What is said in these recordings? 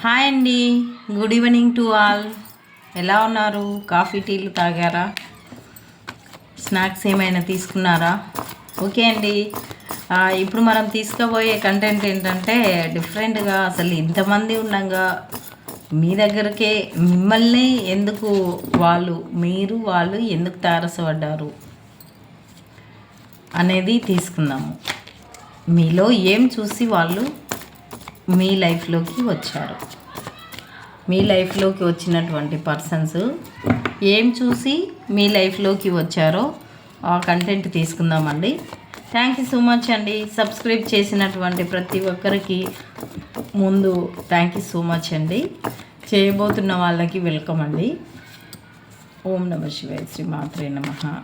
Hi అండి. Good evening to all ఎలా ఉన్నారు? కాఫీ టీలు తాగారా? స్నాక్స్ ఏమైనా తీసుకున్నారా? ఓకే అండి. ఇప్పుడు మనం తీసుకోబోయే కంటెంట్ ఏంటంటే డిఫరెంట్గా అసలు ఇంతమంది ఉండగా మీ దగ్గరకే మిమ్మల్ని ఎందుకు వాళ్ళు మీరు వాళ్ళు ఎందుకు తారసపడ్డారు అనేది తీసుకుందాము. మీలో ఏం చూసి వాళ్ళు మీ లైఫ్లోకి వచ్చారు. మీ లైఫ్లోకి వచ్చినటువంటి పర్సన్స్ ఏం చూసి మీ లైఫ్లోకి వచ్చారో ఆ కంటెంట్ తీసుకుందామండి. థ్యాంక్ యూ సో మచ్ అండి. సబ్స్క్రైబ్ చేసినటువంటి ప్రతి ఒక్కరికి ముందు థ్యాంక్ యూ సో మచ్ అండి. చేయబోతున్న వాళ్ళకి వెల్కమ్ అండి. ఓం నమ శివాయ శ్రీ మాత్రే నమ.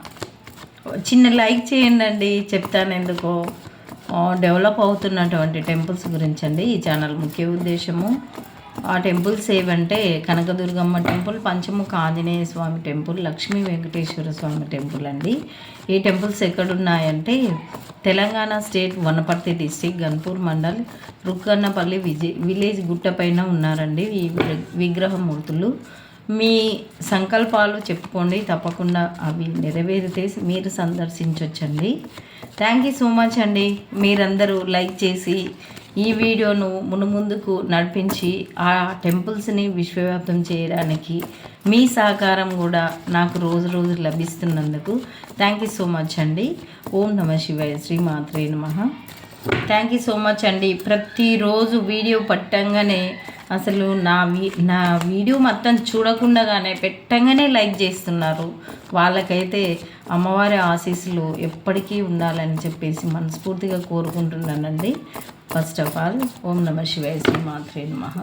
చిన్న లైక్ చేయండి అండి చెప్తాను ఎందుకో డెవలప్ అవుతున్నటువంటి టెంపుల్స్ గురించి అండి ఈ ఛానల్ ముఖ్య ఉద్దేశము ఆ టెంపుల్స్ ఏవంటే Kanakadurgamma temple Panchamukha Anjaneya Swamy temple Lakshmi Venkateswara Swamy temple అండి. ఈ temples ఎక్కడున్నాయంటే Telangana state Wanaparthy district Ganpur mandal Rukkannapalli Vijay village గుట్టపైన ఉన్నారండి. ఈ వి- విగ్రహమూర్తులు. మీ సంకల్పాలు చెప్పుకోండి. తప్పకుండా అవి నెరవేరితే మీరు సందర్శించవచ్చండి థ్యాంక్ యూ సో మచ్ అండి. మీరందరూ లైక్ చేసి ఈ వీడియోను మునుముందుకు నడిపించి ఆ టెంపుల్స్ని విశ్వవ్యాప్తం చేయడానికి మీ సహకారం కూడా నాకు రోజు రోజు లభిస్తున్నందుకు థ్యాంక్ యూ సో మచ్ అండి. ఓం నమ శివాయ శ్రీ మాత్రే నమ. థ్యాంక్ యూ సో మచ్ అండి. ప్రతిరోజు వీడియో పట్టంగానే అసలు నా వీ నా వీడియో మొత్తం చూడకుండానే పెట్టంగానే లైక్ చేస్తున్నారు. వాళ్ళకైతే అమ్మవారి ఆశీస్సులు ఎప్పటికీ ఉండాలని చెప్పేసి మనస్ఫూర్తిగా కోరుకుంటున్నానండి. ఫస్ట్ ఆఫ్ ఆల్ ఓం నమ శివాయ శ్రీ మాత్రే నమః.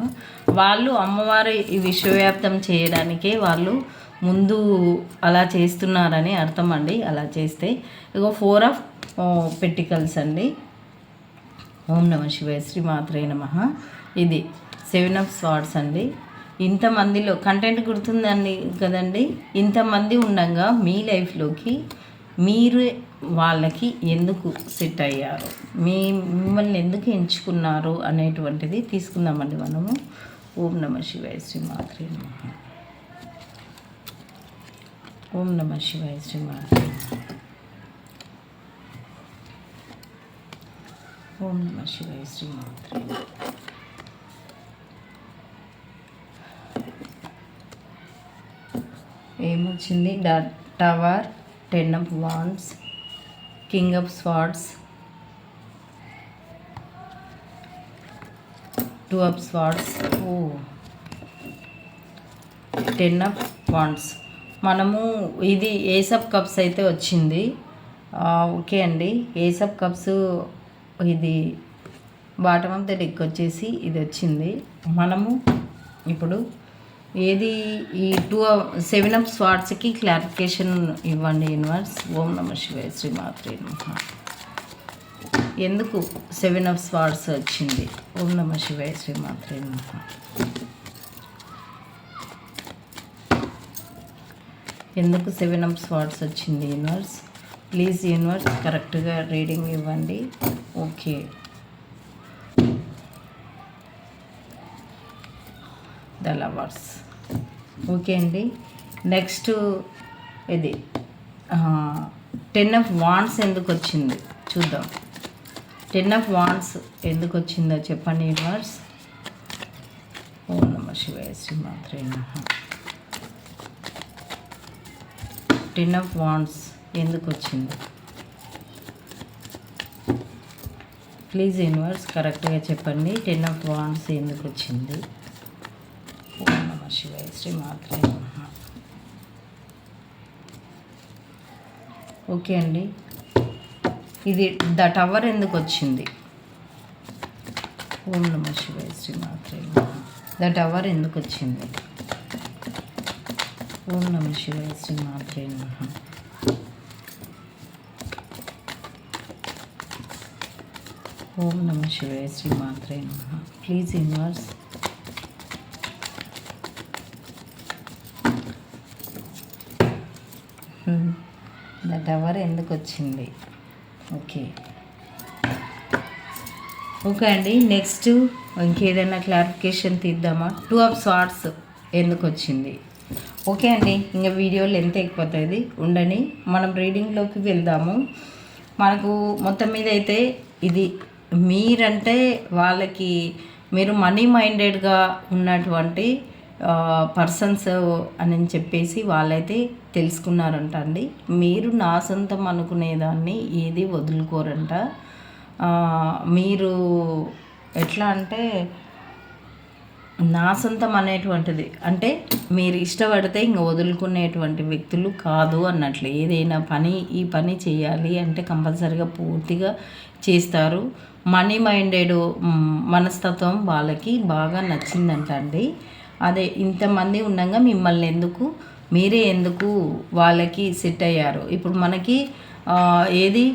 వాళ్ళు అమ్మవారి విశ్వవ్యాప్తం చేయడానికే వాళ్ళు ముందు అలా చేస్తున్నారని అర్థం అండి. అలా చేస్తే ఇగో ఫోర్ ఆఫ్ పెటికల్స్ అండి. ఓం నమ శివాయ శ్రీ మాత్రే నమ. ఇది సెవెన్ ఆఫ్ స్వార్డ్స్ అండి. ఇంతమందిలో కంటెంట్ గుర్తుందండి కదండి? ఇంతమంది ఉండగా మీ లైఫ్లోకి మీరు వాళ్ళకి ఎందుకు సెట్ అయ్యారు? మీ మిమ్మల్ని ఎందుకు ఎంచుకున్నారు అనేటువంటిది తీసుకుందామండి మనము. ఓం నమ శివాయ శ్రీ మాత్రి ఓం నమ శివాయ శ్రీ మాత్రి ఓం నమ శివాయ శ్రీ మాత్రి ఏమొచ్చింది? The tower ten of wands king of swords two of swords oh ten of wands మనము ఇది ఏస్ ఆఫ్ కప్స్ అయితే వచ్చింది. ఓకే అండి. ఏస్ ఆఫ్ కప్స్ ఇది బాటమ్ ఆఫ్ ద డెక్ వచ్చేసి ఇది వచ్చింది. మనము ఇప్పుడు ఏది ఈ టూ సెవెన్ అప్ స్వాట్స్కి క్లారిఫికేషన్ ఇవ్వండి యూనివర్స్. ఓం నమ శివాయ శ్రీ మాత్రే నమః. ఎందుకు సెవెన్ అప్ స్వాట్స్ వచ్చింది? ఓం నమ శివాయ శ్రీ మాత్రే నమః. ఎందుకు సెవెన్ అప్ స్వాట్స్ వచ్చింది యూనివర్స్? ప్లీజ్ యూనివర్స్ కరెక్ట్గా రీడింగ్ ఇవ్వండి. ఓకే. The lovers. ఓకే అండి. నెక్స్ట్ ఇది టెన్ ఆఫ్ వాన్స్ ఎందుకు వచ్చింది చూద్దాం. టెన్ ఆఫ్ వాన్స్ ఎందుకు వచ్చిందో చెప్పండి యూనివర్స్ ఓం నమ శివాయ శ్రీమాత్రే టెన్ ఆఫ్ వాన్స్ ఎందుకు వచ్చింది ప్లీజ్ యూనివర్స్ కరెక్ట్గా చెప్పండి. టెన్ ఆఫ్ వాన్స్ ఎందుకు వచ్చింది శివాయ శ్రీ మాత్రే నమః. ఓకే అండి. ఇది ద టవర్ ఎందుకు వచ్చింది? ఓం నమ శివాయ శ్రీ మాత్రే నమః. ద టవర్ ఎందుకు వచ్చింది? ఓం నమ శివాయ శ్రీ మాత్రే నమః. ఓం నమ శివాయ శ్రీ మాత్రే నమః. ప్లీజ్ ఇన్వర్స్ ద టవర్ ఎందుకు వచ్చింది ఓకే. ఓకే అండి నెక్స్ట్ ఇంకేదైనా క్లారిఫికేషన్ తీద్దామా? టూ ఆఫ్ స్వార్ట్స్ ఎందుకు వచ్చింది ఓకే అండి ఇంకా వీడియోలు ఎంత ఎక్కిపోతుంది ఉండని మనం రీడింగ్లోకి వెళ్దాము. మనకు మొత్తం మీద అయితే ఇది మీరంటే వాళ్ళకి మీరు మనీ మైండెడ్గా ఉన్నటువంటి పర్సన్స్ అని చెప్పేసి వాళ్ళైతే తెలుసుకున్నారంట అండి. మీరు నా సొంతం అనుకునేదాన్ని ఏది వదులుకోరంట. మీరు ఎట్లా అంటే నా సొంతం అనేటువంటిది. అంటే మీరు ఇష్టపడితే ఇంక వదులుకునేటువంటి వ్యక్తులు కాదు అన్నట్లు. ఏదైనా పని ఈ పని చేయాలి అంటే కంపల్సరిగా పూర్తిగా చేస్తారు. మనీ మైండెడ్ మనస్తత్వం వాళ్ళకి బాగా నచ్చిందంట అండి. అదే ఇంతమంది ఉండగా మిమ్మల్ని ఎందుకు? మీరే ఎందుకు వాళ్ళకి సెట్ అయ్యారు? ఇప్పుడు మనకి ఏది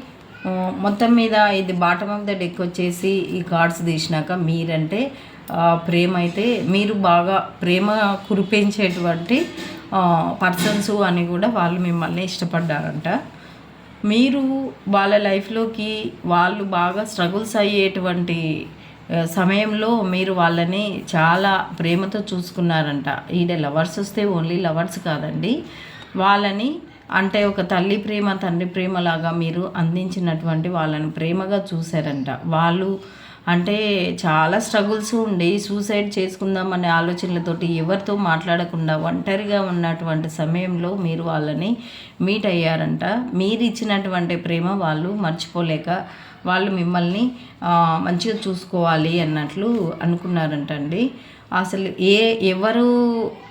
మొత్తం మీద ఇది బాటమ్ ఆఫ్ ద డెక్ వచ్చేసి ఈ కార్డ్స్ తీసినాక మీరంటే ప్రేమ అయితే మీరు బాగా ప్రేమ కురిపించేటువంటి పర్సన్స్ అని కూడా వాళ్ళు మిమ్మల్ని ఇష్టపడ్డారంట. మీరు వాళ్ళ లైఫ్లోకి వాళ్ళు బాగా స్ట్రగుల్స్ అయ్యేటువంటి సమయంలో మీరు వాళ్ళని చాలా ప్రేమతో చూసుకున్నారంట. ఈడ లవర్స్ వస్తే ఓన్లీ లవర్స్ కాదండి. వాళ్ళని అంటే ఒక తల్లి ప్రేమ తండ్రి ప్రేమ లాగా మీరు అందించినటువంటి వాళ్ళని ప్రేమగా చూశారంట. వాళ్ళు అంటే చాలా స్ట్రగుల్స్ ఉండి సూసైడ్ చేసుకుందాం అనే ఆలోచనలతోటి ఎవరితో మాట్లాడకుండా ఒంటరిగా ఉన్నటువంటి సమయంలో మీరు వాళ్ళని మీట్ అయ్యారంట. మీరు ఇచ్చినటువంటి ప్రేమ వాళ్ళు మర్చిపోలేక వాళ్ళు మిమ్మల్ని మంచిగా చూసుకోవాలి అన్నట్లు అనుకున్నారంటండి. అసలు ఏ ఎవరు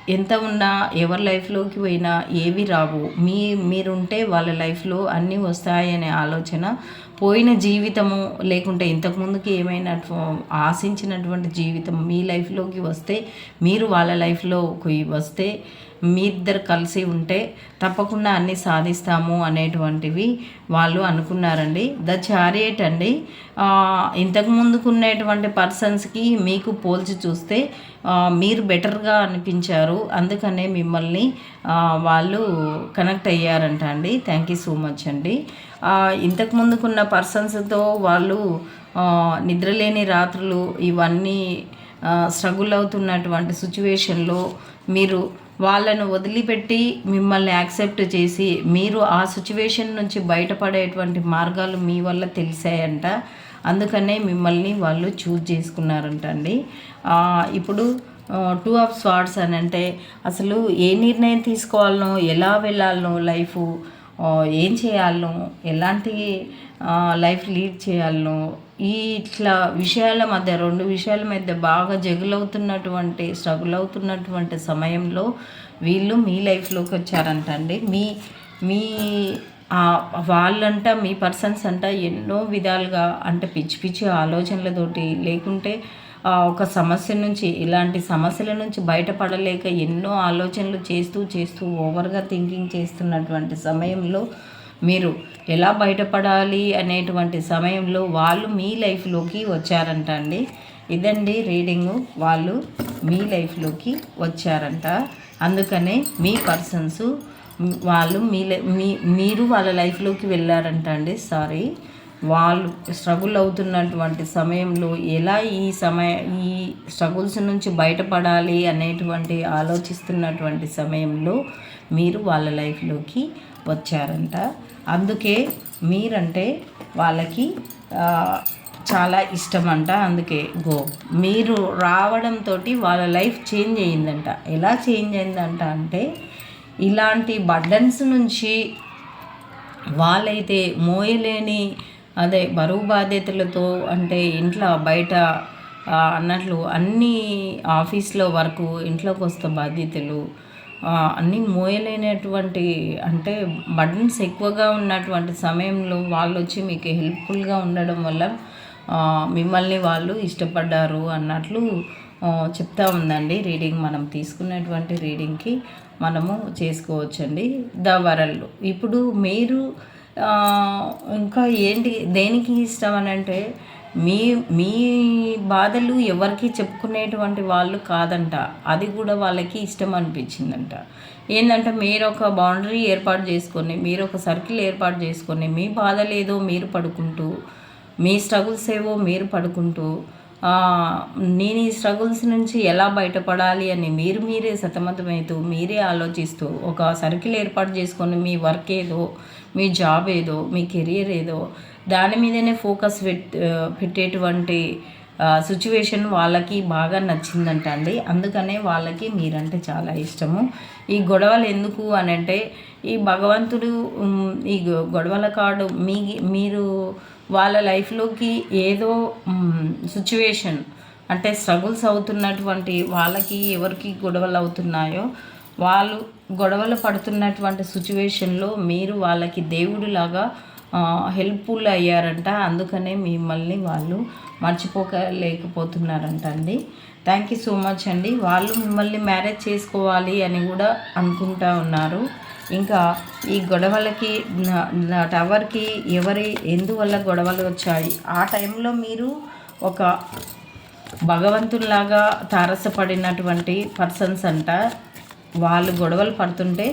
ఎంత ఉన్నా ఎవరి లైఫ్లోకి పోయినా ఏవి రావు. మీ మీరుంటే వాళ్ళ లైఫ్లో అన్నీ వస్తాయనే ఆలోచన. పోయిన జీవితము లేకుంటే ఇంతకుముందుకి ఏమైనా ఆశించినటువంటి జీవితం మీ లైఫ్లోకి వస్తే మీరు వాళ్ళ లైఫ్లోకి వస్తే మీ ఇద్దరు కలిసి ఉంటే తప్పకుండా అన్నీ సాధిస్తాము అనేటువంటివి వాళ్ళు అనుకున్నారండి. ద చారియట్ అండి. ఇంతకు ముందుకున్నటువంటి పర్సన్స్కి మీకు పోల్చి చూస్తే మీరు బెటర్గా అనిపించారు. అందుకనే మిమ్మల్ని వాళ్ళు కనెక్ట్ అయ్యారంట అండి. థ్యాంక్ యూ సో మచ్ అండి. ఇంతకు ముందుకున్న పర్సన్స్తో వాళ్ళు నిద్రలేని రాత్రులు ఇవన్నీ స్ట్రగుల్ అవుతున్నటువంటి సిచ్యువేషన్లో మీరు వాళ్ళను వదిలిపెట్టి మిమ్మల్ని యాక్సెప్ట్ చేసి మీరు ఆ సిచ్యువేషన్ నుంచి బయటపడేటువంటి మార్గాలు మీ వల్ల తెలిసాయంట. అందుకనే మిమ్మల్ని వాళ్ళు చూజ్ చేసుకున్నారంట అండి. ఇప్పుడు టూ ఆఫ్ స్వార్డ్స్ అని అంటే అసలు ఏ నిర్ణయం తీసుకోవాలనో ఎలా వెళ్ళాలనో లైఫ్ ఏం చేయాలనో? ఎలాంటి లైఫ్ లీడ్ చేయాలనో? ఈ ఇట్లా విషయాల మధ్య రెండు విషయాల మధ్య బాగా జగులవుతున్నటువంటి స్ట్రగుల్ అవుతున్నటువంటి సమయంలో వీళ్ళు మీ లైఫ్లోకి వచ్చారంటండి మీ మీ వాళ్ళంట మీ పర్సన్స్ అంట ఎన్నో విధాలుగా అంటే పిచ్చి పిచ్చి ఆలోచనలతోటి లేకుంటే ఒక సమస్య నుంచి ఇలాంటి సమస్యల నుంచి బయటపడలేక ఎన్నో ఆలోచనలు చేస్తూ చేస్తూ ఓవర్గా థింకింగ్ చేస్తున్నటువంటి సమయంలో మీరు ఎలా బయటపడాలి అనేటువంటి సమయంలో వాళ్ళు మీ లైఫ్లోకి వచ్చారంట అండి. ఇదండి రీడింగు. వాళ్ళు మీ లైఫ్లోకి వచ్చారంట. అందుకనే మీ పర్సన్స్ వాళ్ళు మీ మీ మీరు వాళ్ళ లైఫ్లోకి వెళ్ళారంట అండి. సారీ. వాళ్ళు స్ట్రగుల్ అవుతున్నటువంటి సమయంలో ఎలా ఈ సమయ ఈ స్ట్రగుల్స్ నుంచి బయటపడాలి అనేటువంటి ఆలోచిస్తున్నటువంటి సమయంలో మీరు వాళ్ళ లైఫ్లోకి వచ్చారంట. అందుకే మీరంటే వాళ్ళకి చాలా ఇష్టం అంట అందుకే గో. మీరు రావడంతో వాళ్ళ లైఫ్ చేంజ్ అయ్యిందంట. ఎలా చేంజ్ అయిందంట అంటే ఇలాంటి బర్డన్స్ నుంచి వాళ్ళైతే మోయలేని అదే బరువు బాధ్యతలతో అంటే ఇంట్లో బయట అన్నట్లు అన్ని ఆఫీస్లో వర్క్ ఇంట్లోకి వస్తే బాధ్యతలు అన్నీ మోయలేనటువంటి అంటే బర్డన్స్ ఎక్కువగా ఉన్నటువంటి సమయంలో వాళ్ళు వచ్చి మీకు హెల్ప్ఫుల్గా ఉండడం వల్ల మిమ్మల్ని వాళ్ళు ఇష్టపడ్డారు అన్నట్లు చెప్తా ఉందండి. రీడింగ్ మనం తీసుకున్నటువంటి రీడింగ్కి మనము చేసుకోవచ్చండి. The world. ఇప్పుడు మీరు ఇంకా ఏంటి దేనికి ఇష్టం అని అంటే మీ మీ బాధలు ఎవరికి చెప్పుకునేటువంటి వాళ్ళు కాదంట. అది కూడా వాళ్ళకి ఇష్టం అనిపించిందంట. ఏంటంటే మీరు ఒక బౌండరీ ఏర్పాటు చేసుకొని మీరు ఒక సర్కిల్ ఏర్పాటు చేసుకొని మీ బాధలేదో మీరు పడుకుంటూ మీ స్ట్రగుల్స్ ఏవో మీరు పడుకుంటూ నేను ఈ స్ట్రగుల్స్ నుంచి ఎలా బయటపడాలి అని మీరు మీరే సతమతమవుతూ మీరే ఆలోచిస్తూ ఒక సర్కిల్ ఏర్పాటు చేసుకొని మీ వర్క్ ఏదో మీ జాబ్ ఏదో మీ కెరియర్ ఏదో దాని మీదనే ఫోకస్ పెట్ పెట్టేటువంటి సిచ్యువేషన్ వాళ్ళకి బాగా నచ్చిందంట అండి. అందుకనే వాళ్ళకి మీరంటే చాలా ఇష్టము. ఈ గొడవలు ఎందుకు అని అంటే ఈ భగవంతుడు ఈ గొ- గొడవల కార్డు మీ మీరు వాళ్ళ లైఫ్లోకి ఏదో సిచ్యువేషన్ అంటే స్ట్రగుల్స్ అవుతున్నటువంటి వాళ్ళకి ఎవరికి గొడవలు అవుతున్నాయో వాళ్ళు గొడవలు పడుతున్నటువంటి సిచ్యువేషన్లో మీరు వాళ్ళకి దేవుడిలాగా హెల్ప్ఫుల్ అయ్యారంట. అందుకనే మిమ్మల్ని వాళ్ళు మర్చిపోకలేకపోతున్నారంట అండి. థ్యాంక్ యూ సో మచ్ అండి. వాళ్ళు మిమ్మల్ని మ్యారేజ్ చేసుకోవాలి అని కూడా అనుకుంటా ఉన్నారు. ఇంకా ఈ గొడవలకి టవర్కి ఎవరి ఎందువల్ల గొడవలు వచ్చాయి? ఆ టైంలో మీరు ఒక భగవంతుల్లాగా తారసపడినటువంటి పర్సన్స్ అంట. వాళ్ళు గొడవలు పడుతుంటే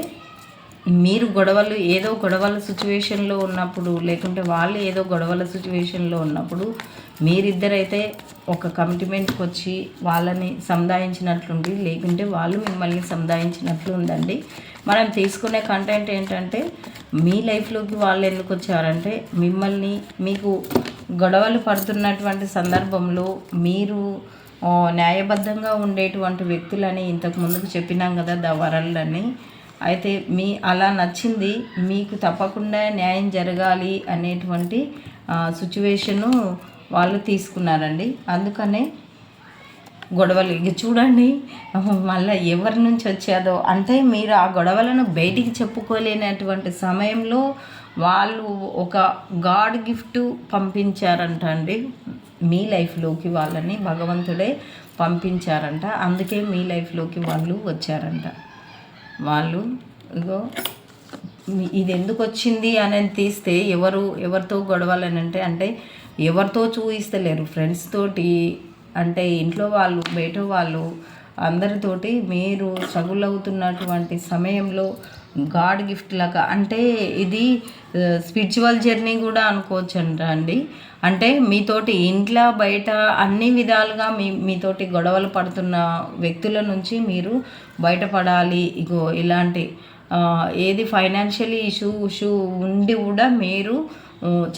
మీరు గొడవలు ఏదో గొడవల సిచ్యువేషన్లో ఉన్నప్పుడు లేకుంటే వాళ్ళు ఏదో గొడవల సిచ్యువేషన్లో ఉన్నప్పుడు మీరిద్దరైతే ఒక కమిట్మెంట్కి వచ్చి వాళ్ళని సముదాయించినట్లుంది లేకుంటే వాళ్ళు మిమ్మల్ని సముదాయించినట్లు ఉందండి మనం తీసుకునే కంటెంట్ ఏంటంటే మీ లైఫ్లోకి వాళ్ళు ఎందుకు వచ్చారంటే మిమ్మల్ని మీకు గొడవలు పడుతున్నటువంటి సందర్భంలో మీరు న్యాయబద్ధంగా ఉండేటువంటి వ్యక్తులని ఇంతకు ముందుకు చెప్పినాం కదా ద వరల్డ్ని అయితే మీ అలా నచ్చింది మీకు తప్పకుండా న్యాయం జరగాలి అనేటువంటి సిచ్యువేషను వాళ్ళు తీసుకున్నారండి. అందుకనే గొడవలు. ఇక చూడండి మళ్ళీ ఎవరి నుంచి వచ్చేదో. అంటే మీరు ఆ గొడవలను బయటికి చెప్పుకోలేనటువంటి సమయంలో వాళ్ళు ఒక గాడ్ గిఫ్ట్ పంపించారంట అండి మీ లైఫ్లోకి వాళ్ళని భగవంతుడే పంపించారంట. అందుకే మీ లైఫ్లోకి వాళ్ళు వచ్చారంట. వాళ్ళు ఇగో ఇది ఎందుకు వచ్చింది అని తీస్తే ఎవరు ఎవరితో గొడవలని అంటే అంటే ఎవరితో చూయిస్తలేరు. ఫ్రెండ్స్ తోటి అంటే ఇంట్లో వాళ్ళు బయట వాళ్ళు అందరితోటి మీరు స్ట్రగుల్ అవుతున్నటువంటి సమయంలో గాడ్ గిఫ్ట్ లాగా అంటే ఇది స్పిరిచువల్ జర్నీ కూడా అనుకోవచ్చు అండి. అంటే మీతోటి ఇంట్లో బయట అన్ని విధాలుగా మీ మీతోటి గొడవలు పడుతున్న వ్యక్తుల నుంచి మీరు బయటపడాలి. ఇగో ఇలాంటి ఏది ఫైనాన్షియలీ ఇష్యూ ఇష్యూ ఉండి కూడా మీరు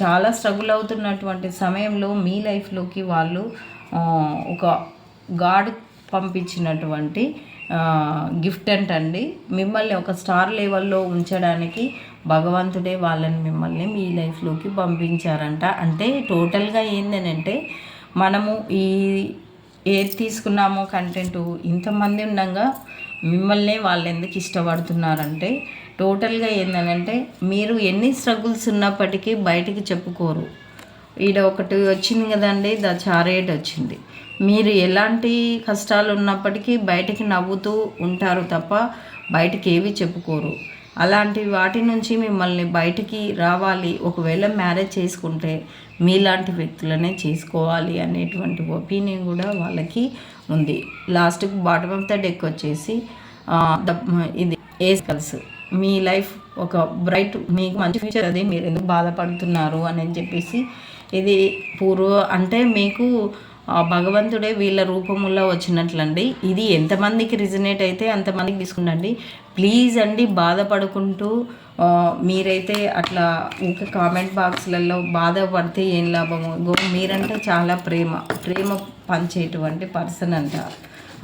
చాలా స్ట్రగుల్ అవుతున్నటువంటి సమయంలో మీ లైఫ్లోకి వాళ్ళు ఒక గాడ్ పంపించినటువంటి గిఫ్ట్ అంటండి. మిమ్మల్ని ఒక స్టార్ లెవెల్లో ఉంచడానికి భగవంతుడే వాళ్ళని మిమ్మల్ని మీ లైఫ్లోకి పంపించారంట. అంటే టోటల్గా ఏంటంటే మనము ఈ ఏది తీసుకున్నామో కంటెంట్ ఇంతమంది ఉండగా మిమ్మల్ని వాళ్ళు ఎందుకు ఇష్టపడుతున్నారంటే టోటల్గా ఏంటంటే మీరు ఎన్ని స్ట్రగుల్స్ ఉన్నప్పటికీ బయటికి చెప్పుకోరు. ఈడ ఒకటి వచ్చింది కదండి ద చారేట్ వచ్చింది. మీరు ఎలాంటి కష్టాలు ఉన్నప్పటికీ బయటికి నవ్వుతూ ఉంటారు తప్ప బయటికి ఏవి చెప్పుకోరు. అలాంటి వాటి నుంచి మిమ్మల్ని బయటికి రావాలి. ఒకవేళ మ్యారేజ్ చేసుకుంటే మీలాంటి వ్యక్తులనే చేసుకోవాలి అనేటువంటి ఒపీనియన్ కూడా వాళ్ళకి ఉంది. లాస్ట్కి బాటమ్ ఆఫ్ ద డెక్ వచ్చేసి ద- ఇది ఏస్కల్స్. మీ లైఫ్ ఒక బ్రైట్ మీకు మంచి ఫ్యూచర్ అది మీరు ఎందుకు బాధపడుతున్నారు అని చెప్పేసి ఇది పూర్వ అంటే మీకు భగవంతుడే వీళ్ళ రూపములో వచ్చినట్లండి. ఇది ఎంతమందికి రిజనేట్ అయితే అంతమందికి తీసుకుండండి ప్లీజ్ అండి బాధపడుకుంటూ మీరైతే అట్లా ఇంకా కామెంట్ బాక్స్లలో బాధపడితే ఏం లాభము? గో మీరంటే చాలా ప్రేమ. ప్రేమ పంచేటువంటి పర్సన్ అంట.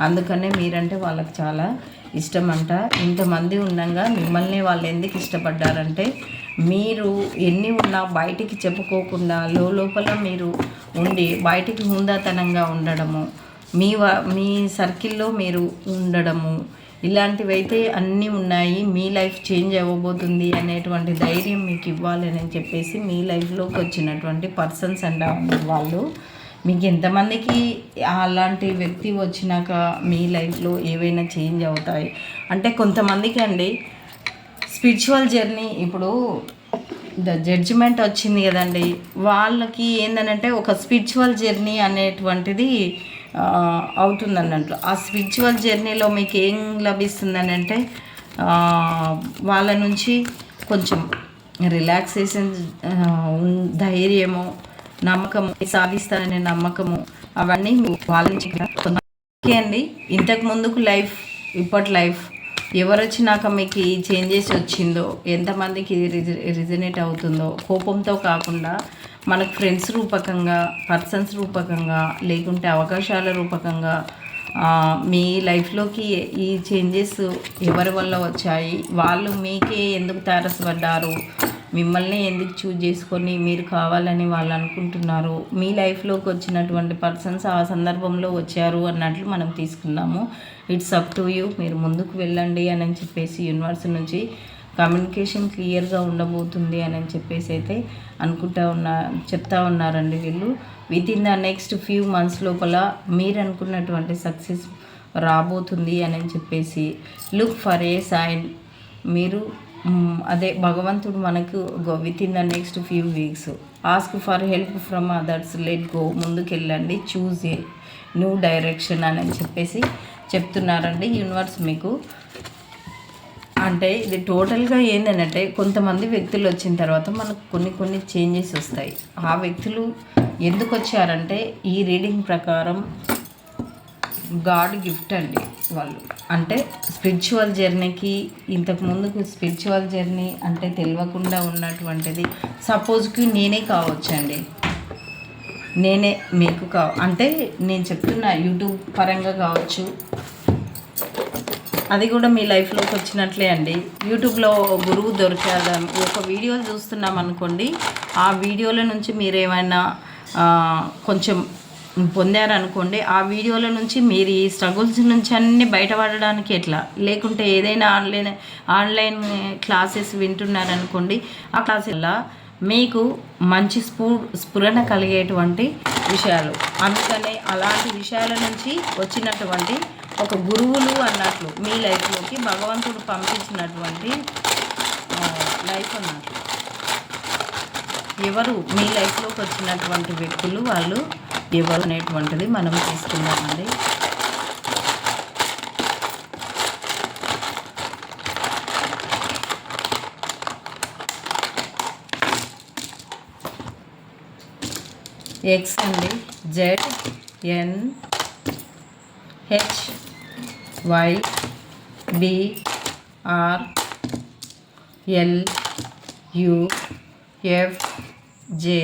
అందుకనే మీరంటే వాళ్ళకి చాలా ఇష్టం అంట ఇంతమంది ఉండగా మిమ్మల్ని వాళ్ళు ఎందుకు ఇష్టపడ్డారంటే మీరు ఎన్ని ఉన్నా బయటికి చెప్పుకోకుండా లోపల మీరు ఉండి బయటికి హుందాతనంగా ఉండడము మీ వా మీ సర్కిల్లో మీరు ఉండడము ఇలాంటివైతే అన్నీ ఉన్నాయి. మీ లైఫ్ చేంజ్ అవ్వబోతుంది అనేటువంటి ధైర్యం మీకు ఇవ్వాలని చెప్పేసి మీ లైఫ్లోకి వచ్చినటువంటి పర్సన్స్ అంట వాళ్ళు. మీకు ఎంతమందికి అలాంటి వ్యక్తి వచ్చినాక మీ లైఫ్లో ఏవైనా చేంజ్ అవుతాయి? అంటే కొంతమందికి అండి స్పిరిచువల్ జర్నీ ఇప్పుడు ద జడ్జిమెంట్ వచ్చింది కదండి. వాళ్ళకి ఏంటంటే ఒక స్పిరిచువల్ జర్నీ అనేటువంటిది అవుతుంది అన్నట్లు ఆ స్పిరిచువల్ జర్నీలో మీకు ఏం లభిస్తుందని అంటే వాళ్ళ నుంచి కొంచెం రిలాక్సేషన్ ధైర్యము నమ్మకము సాధిస్తాననే నమ్మకము అవన్నీ వాళ్ళ నుంచి ఓకే అండి ఇంతకు ముందుకు లైఫ్ ఇప్పటి లైఫ్ ఎవరు వచ్చినాక మీకు ఈ చేంజెస్ వచ్చిందో ఎంతమందికి ఇది రిజ రిజనేట్ అవుతుందో కోపంతో కాకుండా మనకు ఫ్రెండ్స్ రూపకంగా పర్సన్స్ రూపకంగా లేకుంటే అవకాశాల రూపకంగా మీ లైఫ్లోకి ఈ చేంజెస్ ఎవరి వల్ల వచ్చాయి? వాళ్ళు మీకే ఎందుకు తారసపడ్డారు? మిమ్మల్ని ఎందుకు చూజ్ చేసుకొని మీరు కావాలని వాళ్ళు అనుకుంటున్నారు? మీ లైఫ్లోకి వచ్చినటువంటి పర్సన్స్ ఆ సందర్భంలో వచ్చారు అన్నట్లు మనం తీసుకున్నాము ఇట్స్ అప్ టు యూ. మీరు ముందుకు వెళ్ళండి అని చెప్పేసి యూనివర్స్ నుంచి కమ్యూనికేషన్ క్లియర్గా ఉండబోతుంది అని చెప్పేసి అయితే అనుకుంటా ఉన్నా చెప్తా ఉన్నారండి వీళ్ళు. Within the next few months లోపల మీరు అనుకున్నటువంటి సక్సెస్ రాబోతుంది అని చెప్పేసి లుక్ ఫర్ ఏ సైన్ మీరు అదే భగవంతుడు మనకు within the next few weeks ask for help from others let go ముందుకెళ్ళండి. Choose a new direction అని చెప్పేసి చెప్తున్నారండి. యూనివర్స్ మీకు అంటే ఇది టోటల్గా ఏంటంటే కొంతమంది వ్యక్తులు వచ్చిన తర్వాత మనకు కొన్ని కొన్ని చేంజెస్ వస్తాయి. ఆ వ్యక్తులు ఎందుకు వచ్చారంటే ఈ రీడింగ్ ప్రకారం గాడ్ గిఫ్ట్ అండి వాళ్ళు. అంటే స్పిరిచువల్ జర్నీకి ఇంతకు ముందుకు స్పిరిచువల్ జర్నీ అంటే తెలియకుండా ఉన్నటువంటిది. సపోజ్కి నేనే కావచ్చండి. నేనే మీకు కా అంటే నేను చెప్తున్నా యూట్యూబ్ పరంగా కావచ్చు అది కూడా మీ లైఫ్లోకి వచ్చినట్లే అండి. యూట్యూబ్లో గురువు దొరికారు ఒక వీడియో చూస్తున్నాం అనుకోండి ఆ వీడియోల నుంచి మీరు ఏమైనా కొంచెం పొందారనుకోండి ఆ వీడియోల నుంచి మీరు ఈ స్ట్రగుల్స్ నుంచి అన్ని బయటపడడానికి ఎట్లా? లేకుంటే ఏదైనా ఆన్లైన్ ఆన్లైన్ క్లాసెస్ వింటున్నారనుకోండి ఆ క్లాస్ వల్ల మీకు మంచి స్ఫూ స్ఫురణ కలిగేటువంటి విషయాలు. అందుకనే అలాంటి విషయాల నుంచి వచ్చినటువంటి ఒక గురువులు అన్నట్లు మీ లైఫ్లోకి భగవంతుడు పంపించినటువంటి లైఫ్ అన్నట్లు. ఎవరు మీ లైఫ్లోకి వచ్చినటువంటి వ్యక్తులు వాళ్ళు ఎవరు అనేటువంటిది మనం తీసుకుందామండి. ఎక్స్ అండి Z N H Y B R L U F J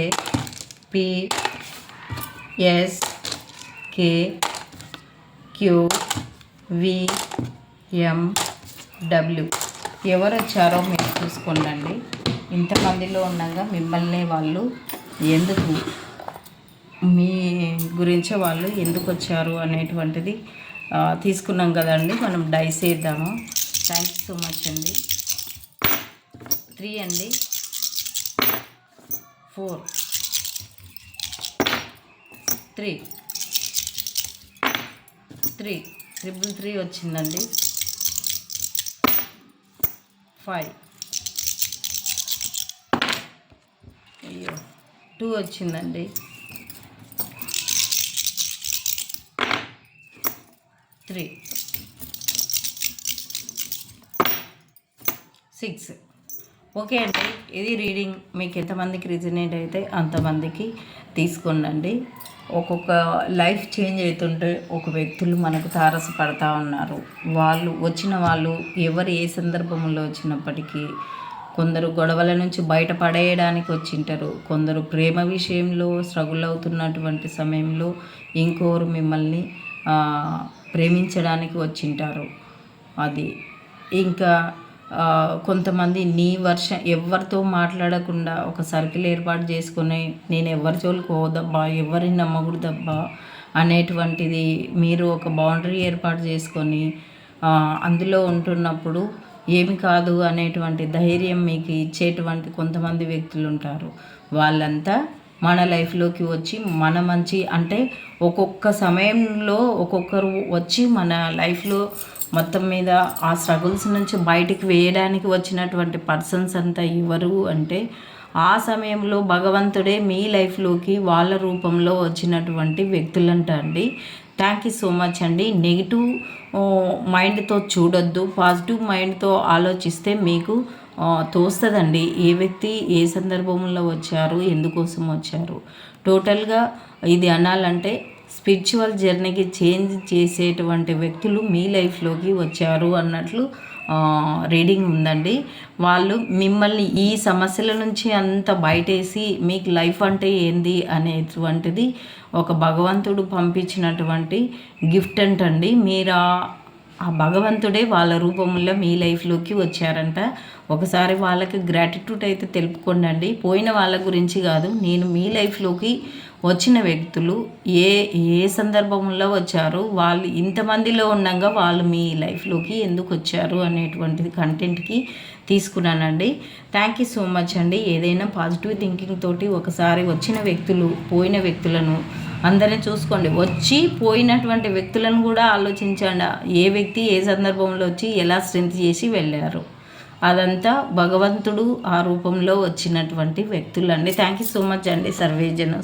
P S K Q V M W. ఎవరు వచ్చారో మీరు చూసుకోండి ఇంతమందిలో ఉండగా మిమ్మల్ని వాళ్ళు ఎందుకు మీ గురించే వాళ్ళు ఎందుకు వచ్చారు అనేటువంటిది తీసుకున్నాం కదండి మనం డైస్ వేద్దాము థ్యాంక్ యూ సో మచ్ అండి. త్రీ అండి. Four three three triple three వచ్చిందండి. ఫైవ్ అయ్యో టూ వచ్చిందండి. త్రీ. సిక్స్. ఓకే అండి. ఇది రీడింగ్ మీకు ఎంతమందికి రిజనేట్ అయితే అంతమందికి తీసుకోండి ఒక్కొక్క లైఫ్ చేంజ్ అవుతుంటే ఒక వ్యక్తులు మనకు తారసపడతా ఉన్నారు. వాళ్ళు వచ్చిన వాళ్ళు ఎవరు ఏ సందర్భంలో వచ్చినప్పటికీ కొందరు గొడవల నుంచి బయటపడేయడానికి వచ్చింటారు. కొందరు ప్రేమ విషయంలో స్ట్రగుల్ అవుతున్నటువంటి సమయంలో ఇంకోరు మిమ్మల్ని ప్రేమించడానికి వచ్చింటారు. అది ఇంకా కొంతమంది నీ వర్ష ఎవరితో మాట్లాడకుండా ఒక సర్కిల్ ఏర్పాటు చేసుకుని నేను ఎవరి జోలికి పోదబ్బా ఎవరిని నమ్మకూడదబ్బా అనేటువంటిది మీరు ఒక బౌండరీ ఏర్పాటు చేసుకొని అందులో ఉంటున్నప్పుడు ఏమి కాదు అనేటువంటి ధైర్యం మీకు ఇచ్చేటువంటి కొంతమంది వ్యక్తులు ఉంటారు. వాళ్ళంతా మన లైఫ్లోకి వచ్చి మన మంచి అంటే ఒక్కొక్క సమయంలో ఒక్కొక్కరు వచ్చి మన లైఫ్లో మొత్తం మీద ఆ స్ట్రగుల్స్ నుంచి బయటికి వేయడానికి వచ్చినటువంటి పర్సన్స్ అంతా ఎవరు అంటే ఆ సమయంలో భగవంతుడే మీ లైఫ్లోకి వాళ్ళ రూపంలో వచ్చినటువంటి వ్యక్తులంట అండి. థ్యాంక్ యూ సో మచ్ అండి. నెగిటివ్ మైండ్తో oh, చూడొద్దు పాజిటివ్ మైండ్తో ఆలోచిస్తే మీకు తోస్తుందండి. ఏ వ్యక్తి ఏ సందర్భంలో వచ్చారు ఎందుకోసం వచ్చారు? టోటల్గా ఇది అనాలంటే స్పిరిచువల్ జర్నీకి చేంజ్ చేసేటువంటి వ్యక్తులు మీ లైఫ్లోకి వచ్చారు అన్నట్లు రీడింగ్ ఉందండి. వాళ్ళు మిమ్మల్ని ఈ సమస్యల నుంచి అంత బయటేసి మీకు లైఫ్ అంటే ఏంది అనేటువంటిది ఒక భగవంతుడు పంపించినటువంటి గిఫ్ట్ అంటండి. మీరు ఆ భగవంతుడే వాళ్ళ రూపంలో మీ లైఫ్లోకి వచ్చారంట. ఒకసారి వాళ్ళకి గ్రాటిట్యూడ్ అయితే తెలుపుకోండి పోయిన వాళ్ళ గురించి కాదు నేను మీ లైఫ్లోకి వచ్చిన వ్యక్తులు ఏ ఏ సందర్భంలో వచ్చారు వాళ్ళు ఇంతమందిలో ఉండగా వాళ్ళు మీ లైఫ్లోకి ఎందుకు వచ్చారు అనేటువంటిది కంటెంట్కి తీసుకున్నానండి. థ్యాంక్ యూ సో మచ్ అండి. ఏదైనా పాజిటివ్ థింకింగ్ తోటి ఒకసారి వచ్చిన వ్యక్తులు పోయిన వ్యక్తులను అందరిని చూసుకోండి. వచ్చి పోయినటువంటి వ్యక్తులను కూడా ఆలోచించండి. ఏ వ్యక్తి ఏ సందర్భంలో వచ్చి ఎలా స్ట్రెంత్ చేసి వెళ్ళారు. అదంతా భగవంతుడు ఆ రూపంలో వచ్చినటువంటి వ్యక్తులండి. థ్యాంక్ యూ సో మచ్ అండి. సర్వేజన